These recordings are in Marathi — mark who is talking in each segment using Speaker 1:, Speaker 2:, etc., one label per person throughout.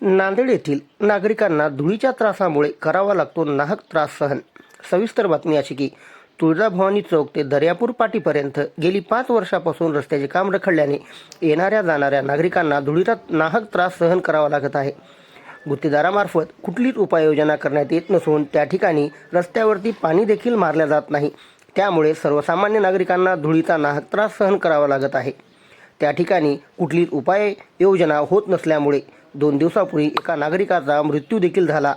Speaker 1: नांदेड येथील नागरिकांना धुळीच्या त्रासामुळे करावा लागतो नाहक त्रास सहन. सविस्तर बातमी अशी की तुळजाभवानी चौक ते दर्यापूर पाटीपर्यंत गेली पाच वर्षापासून रस्त्याचे काम रखडल्याने येणाऱ्या जाणाऱ्या नागरिकांना धुळीचा नाहक त्रास सहन करावा लागत आहे. गुत्तेदारामार्फत कुठलीच उपाययोजना करण्यात येत नसून त्या ठिकाणी रस्त्यावरती पाणी देखील मारल्या जात नाही. त्यामुळे सर्वसामान्य नागरिकांना धुळीचा नाहक त्रास सहन करावा लागत आहे. त्या ठिकाणी कुठलीच उपाय योजना होत नसल्यामुळे दोन दिवसापूर्वी एका नागरिकाचा मृत्यू देखील झाला.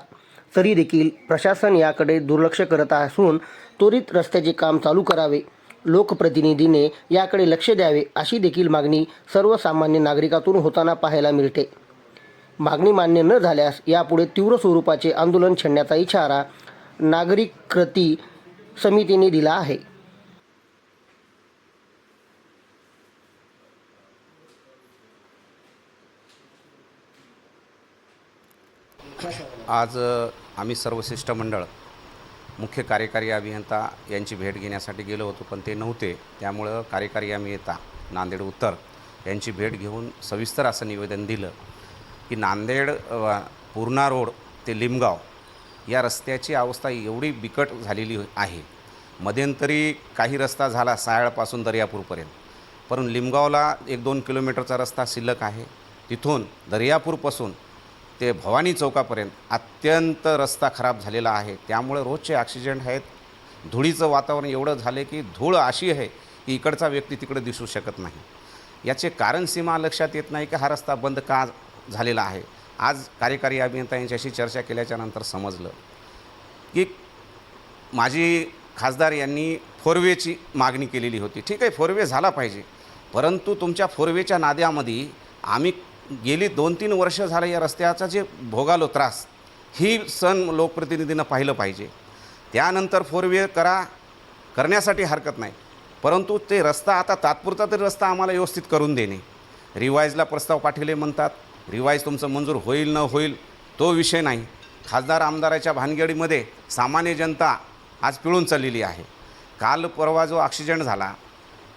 Speaker 1: तरी देखील प्रशासन याकडे दुर्लक्ष करत असून त्वरित रस्त्याचे काम चालू करावे. लोकप्रतिनिधीने याकडे लक्ष द्यावे अशी देखील मागणी सर्वसामान्य नागरिकातून होताना पाहायला मिळते. मागणी मान्य न झाल्यास यापुढे तीव्र स्वरूपाचे आंदोलन छेडण्याचा इशारा नागरिक कृती समितीने दिला आहे.
Speaker 2: आज आम्ही सर्व शिष्टमंडळ मुख्य कार्यकारी अभियंता यांची भेट घेण्यासाठी गेलो होतो पण ते नव्हते. त्यामुळं कार्यकारी अभियंता नांदेड उत्तर यांची भेट घेऊन सविस्तर असं निवेदन दिलं की नांदेड पूर्णा रोड ते लिमगाव या रस्त्याची अवस्था एवढी बिकट झालेली आहे. मध्यंतरी काही रस्ता झाला सायाळपासून दर्यापूरपर्यंत. पण लिमगावला एक दोन किलोमीटरचा रस्ता शिल्लक आहे. तिथून दर्यापूरपासून ते भवानी चौकापर्यंत अत्यंत रस्ता खराब झालेला आहे. त्यामुळे रोजचे ॲक्सिडेंट आहेत. धुळीचं वातावरण एवढं झालं की धूळ अशी आहे की इकडचा व्यक्ती तिकडे दिसू शकत नाही. याचे कारण सीमा लक्षात येत नाही की हा रस्ता बंद का झालेला आहे. आज कार्यकारी अभियंता यांच्याशी चर्चा केल्याच्यानंतर समजलं की माजी खासदार यांनी फोरवेची मागणी केलेली होती. ठीक आहे फोरवे झाला पाहिजे. परंतु तुमच्या फोरवेच्या नाद्यामध्ये आम्ही गेली दोन तीन वर्ष झालं या रस्त्याचा जे भोगालो त्रास ही सण लोकप्रतिनिधीनं पाहिलं पाहिजे. त्यानंतर फोर व्हीलर करा करण्यासाठी हरकत नाही. परंतु ते रस्ता आता तात्पुरता तरी रस्ता आम्हाला व्यवस्थित करून देणे. रिवाईजला प्रस्ताव पाठवले म्हणतात. रिवाईज तुमचं मंजूर होईल न होईल तो विषय नाही. खासदार आमदाराच्या भानगडीमध्ये सामान्य जनता आज पिळून चाललेली आहे. काल परवा जो ॲक्सिडेंट झाला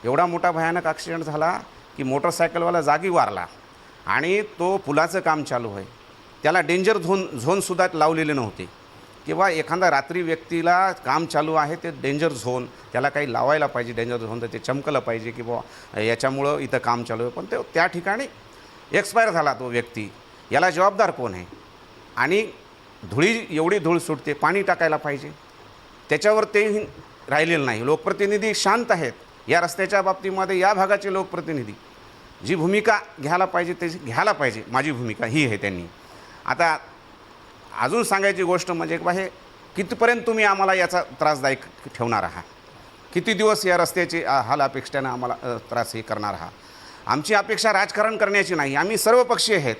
Speaker 2: एवढा मोठा भयानक ॲक्सिडेंट झाला की मोटरसायकलवाला जागी वारला. आणि तो पुलाचं काम चालू आहे. त्याला डेंजर झोन झोनसुद्धा लावलेले नव्हते. किंवा एखादा रात्री व्यक्तीला काम चालू आहे ते डेंजर झोन त्याला काही लावायला पाहिजे डेंजर झोन तर ते चमकलं पाहिजे की बुवा याच्यामुळं इथं काम चालू आहे. पण ते त्या ठिकाणी एक्सपायर झाला तो व्यक्ती. याला जबाबदार कोण आहे? आणि धुळी एवढी धूळ सुटते पाणी टाकायला पाहिजे. त्याच्यावर तेही राहिलेलं नाही. लोकप्रतिनिधी शांत आहेत. या रस्त्याच्या बाबतीमध्ये या भागाचे लोकप्रतिनिधी. जी भूमिका घ्यायला पाहिजे त्याची घ्यायला पाहिजे. माझी भूमिका ही आहे त्यांनी. आता अजून सांगायची गोष्ट म्हणजे बा हे कितीपर्यंत तुम्ही आम्हाला याचा त्रासदायक ठेवणार आहात? किती दिवस या रस्त्याची हाल अपेक्षेनं आम्हाला त्रास हे करणार आहात? आमची अपेक्षा राजकारण करण्याची नाही. आम्ही सर्व पक्षी आहेत.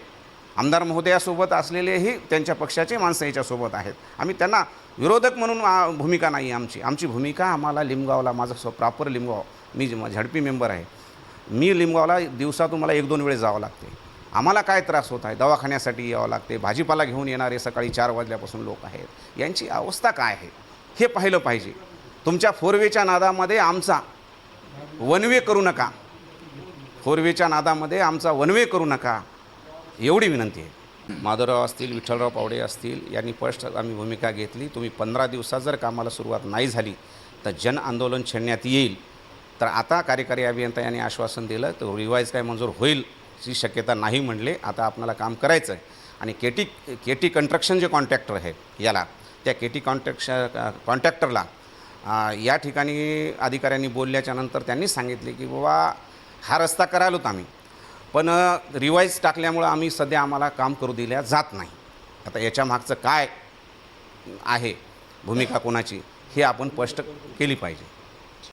Speaker 2: आमदार महोदयासोबत असलेलेही त्यांच्या पक्षाचे माणसं याच्यासोबत आहेत. आम्ही त्यांना विरोधक म्हणून भूमिका नाही आहे आमची. आमची भूमिका आम्हाला लिमगावला माझं स्व प्रॉपर लिमगाव. मी झडपी मेंबर आहे. मी लिंबावला दिवसा तुम्हाला एक दोन वेळेस जावं लागते. आम्हाला काय त्रास होत आहे? दवाखान्यासाठी यावं लागते. भाजीपाला घेऊन येणारे सकाळी चार वाजल्यापासून लोक आहेत. यांची अवस्था काय आहे? हे पाहिलं पाहिजे. तुमच्या फोरवेच्या नादामध्ये आमचा वनवे करू नका. फोरवेच्या नादामध्ये आमचा वनवे करू नका. एवढी विनंती आहे. माधवराव असतील विठ्ठलराव पावडे असतील यांनी फर्स्ट आम्ही भूमिका घेतली. तुम्ही पंधरा दिवसात जर कामाला सुरुवात नाही झाली तर जन आंदोलन छेडण्यात येईल. तर आता कार्यकारी अभियंता यांनी आश्वासन दिलं तर रिवाईज काय मंजूर होईल ही शक्यता नाही म्हणले आता आपल्याला काम करायचं आहे आणि K T K T construction जे कॉन्ट्रॅक्टर आहे याला त्या के टी कॉन्ट्रॅक्श कॉन्ट्रॅक्टरला या ठिकाणी अधिकाऱ्यांनी बोलल्याच्या नंतर त्यांनी सांगितले की बाबा हा रस्ता करायलोत आम्ही पण रिवाईज टाकल्यामुळं आम्ही सध्या आम्हाला काम करू दिल्या जात नाही. आता याच्या मागचं काय आहे भूमिका कोणाची हे आपण स्पष्ट केली पाहिजे.